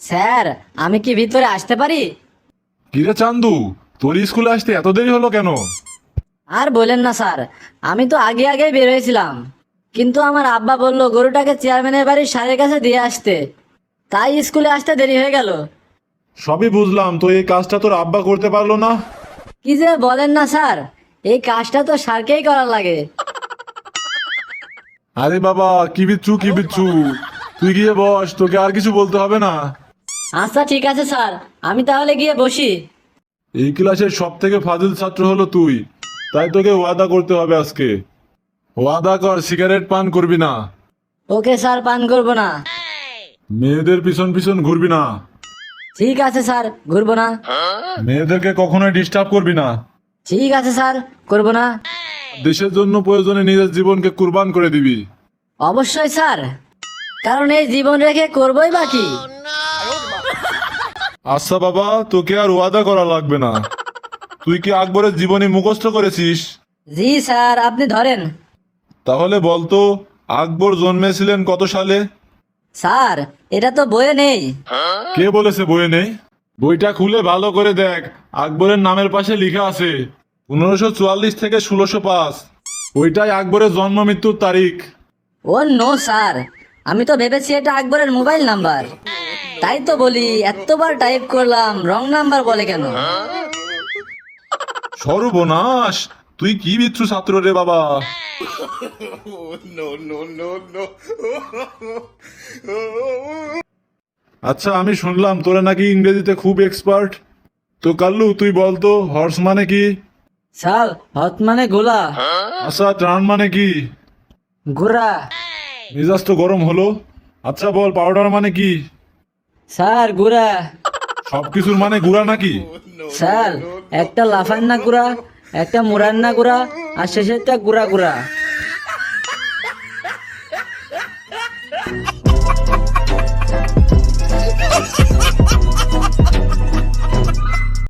Sir আমি কি ভিতরে আসতে পারি? কিরে চান্দু তোর স্কুলে আসতে এত দেরি হলো কেন? আর বলেন না স্যার আমি তো আগে আগে বের হয়েছিলাম কিন্তু আমার আব্বা বলল গরুটাকে চেয়ারম্যানের বাড়ির সারের কাছে দিয়ে আসতে। তাই স্কুলে আসতে দেরি হয়ে গেল। সবই বুঝলাম তো এই কাজটা তোর আব্বা করতে পারল না? কি যে বলেন না স্যার এই কাজটা তো সারকেই করার লাগে। আরে বাবা কি বিচ্ছু কি বিচ্ছু। তুই গিয়ে বস তোকে আর কিছু বলতে হবে না। আচ্ছা ঠিক আছে স্যার। আমি তাহলে গিয়ে বসি। এই ক্লাসের সব থেকে ফাজিল ছাত্র হলো তুই। তাই তোকে ওয়াদা করতে হবে আজকে। ওয়াদা কর সিগারেট পান করবি না। ওকে স্যার পান করব না। মেয়েদের পিছন পিছন ঘুরবি না। ঠিক আছে স্যার ঘুরবো না। মেয়েদেরকে কখনোই ডিস্টার্ব করবি না। ঠিক আছে স্যার করব না। দেশের জন্য প্রয়োজনে নিজের জীবনকে কুরবান করে দিবি। অবশ্যই স্যার। কারণ এই জীবন রেখে করবোই বাকি আচ্ছা বাবা তোকে আর ওয়াদা করা লাগবে না। তুই কি আকবরের জীবনী মুখস্থ করেছিস? জি স্যার আপনি ধরেন। তাহলে বলতো আকবর জন্মেছিলেন কত সালে? স্যার এটা তো বইয়ে নেই। কে বলেছে বইয়ে নেই? বইটা খুলে ভালো করে দেখ আকবরের নামের পাশে লেখা আছে পনেরোশো চুয়াল্লিশ থেকে ষোলোশো পাঁচ। ওইটাই আকবরের জন্ম মৃত্যুর তারিখ। Oh no sir. আমি তো ভেবেছি এটা আকবরের মোবাইল নাম্বার। তাই তো বলি এতবার টাইপ করলাম রং নাম্বার বলে কেন? সর্বনাশ তুই কি বিচ্ছু ছাত্র রে বাবা? আচ্ছা আমি শুনলাম তোরা নাকি ইংরেজিতে খুব এক্সপার্ট তো কাল্লু তুই বলতো হর্স মানে কি? স্যার হত মানে গোলা। আচ্ছা ট্রান মানে কি? ঘোড়া মেজাজ তো গরম হলো। আচ্ছা বল পাউডার মানে কি? স্যার গুড়া। সবকিছুর মানে গুড়া নাকি? স্যার একটা লাফান্না গুড়া একটা মুরান্না গুড়া আর শেষেরটা গুড়া গুড়া।